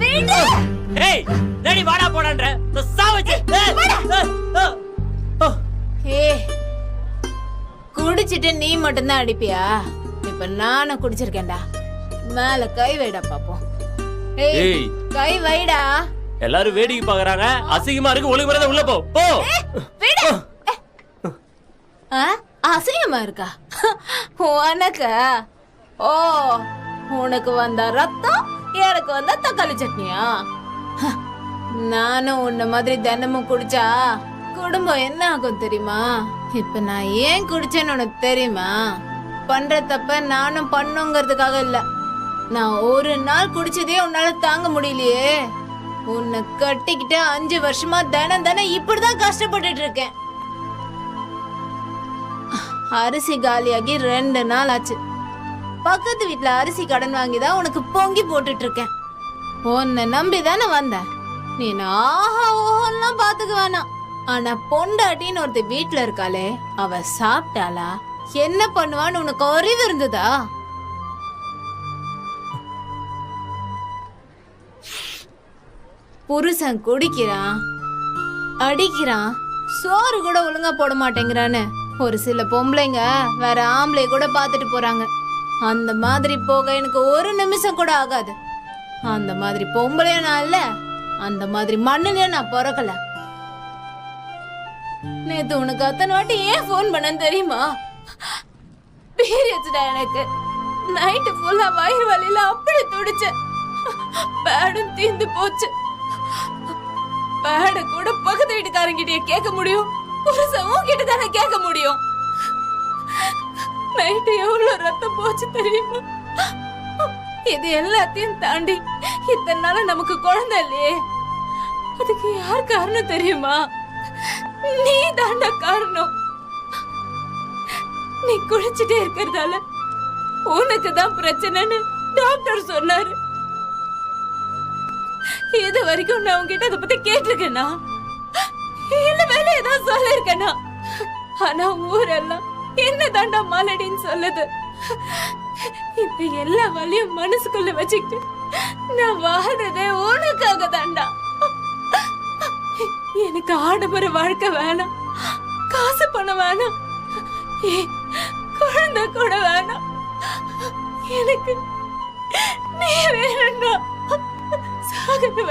விடு! ஏய் டேடி வாடா போடான்ற? சாவச்சு. ஏ குடிச்சிட்டு நீ மட்டும்தான் அடிப்பியா? இப்ப நானும் குடிச்சிருக்கேன்டா. மேல கை வைடா பாப்போம். ஏய் ஏய். கை வைடா. எல்லாரும் வேடிக்கை பாக்குறாங்க. அசிங்கமா இருக்கு. ஒழுங்கு உள்ள போ. போ. விடு! ஆ, அசிங்கமா இருக்கா? உனக்கா? ஓ உனக்கு வந்த ரத்தம் எனக்கு வந்தா தக்காளி சட்னியா? நானும் உன்ன மாதிரி தினமும் குடிச்சா குடும்பம் என்ன ஆகும் தெரியுமா? இப்ப நான் ஏன் குடிச்சேன்னு உனக்கு தெரியுமா? பண்ற தப்ப நானும் பண்ணுங்கிறதுக்காக இல்ல. நான் ஒரு நாள் குடிச்சதே உன்னால தாங்க முடியலையே. உன்னை கட்டிக்கிட்டு அஞ்சு வருஷமா தினம் தினம் இப்படிதான் கஷ்டப்பட்டுட்டு இருக்கேன். அரிசி காலியாகி ரெண்டு நாள் ஆச்சு. பக்கத்து வீட்டுல அரிசி கடன் வாங்கி தான் உனக்கு பொங்கி போட்டுட்டு இருக்கேன் உன்னை நம்பி தானே வந்தேன். நீ ஆஹா ஓஹோலாம் பாத்துக்க வேணாம் ஆனா பொண்டாட்டின்னு ஒருத்த வீட்ல இருக்காளே அவ சாப்பிட்டாளா? என்ன பண்ணுவான்னு உனக்கு அறிவு இருந்ததா? புருஷன் குடிக்கிறான் அடிக்கிறான் சோறு கூட ஒழுங்கா போட மாட்டேங்கிறான்னு. ஒரு சில பொம்பளைங்க வேற ஆம்பளை கூட பாத்துட்டு போறாங்க. அந்த மாதிரி போக எனக்கு ஒரு நிமிஷம் கூட ஆகாது. அந்த மாதிரி பொம்பளைய நான் இல்ல. அந்த மாதிரி மண்ணுலயும் நான் பிறக்கல. நேத்து உனக்கு அத்தனை வாட்டி ஏன் ஃபோன் பண்ணேன்னு தெரியுமா? பீரியட்ஸ்டா எனக்கு. நைட்டு ஃபுல்லா வயிறு வலியில அப்படி துடிச்சேன். பேடும் தீந்து போச்சு. பேட கூட பக்கத்து வீட்டுக்காரங்கிட்டயே கேட்க முடியும். புருஷன் உன்கிட்ட தானே கேட்க முடியும். நைட்டு எவ்வளவு ரத்தம் போச்சு தெரியுமா? இது எல்லாத்தையும் தாண்டி இத்தனை நாளா நமக்கு குழந்தை இல்லையே. அதுக்கு யார் காரணம் தெரியுமா? நீ தாண்டா காரணம். நீ குளிச்சுட்டே இருக்கிறதால உனக்கு தான் பிரச்சனைன்னு டாக்டர் சொன்னாரு. இது வரைக்கும் நான் உங்ககிட்ட அதை பத்தி கேட்டிருக்கேனா? இல்ல வேற ஏதாவது சொல்லிருக்கேனா ஆனா ஊரெல்லாம் என்ன தாண்டா மாலடின்னு சொல்லுது? இந்த எல்லா வழியும் மனசுக்குள்ள வச்சுக்கிட்டு நான் வாழ்றதே உனக்காக தாண்டா எனக்கு ஆடம்பர வாழ்க்கை வேணாம். காசு பணம் வேணாம். குழந்தை கூட வேணாம். எனக்கு நீ வேணும்டா. சாகது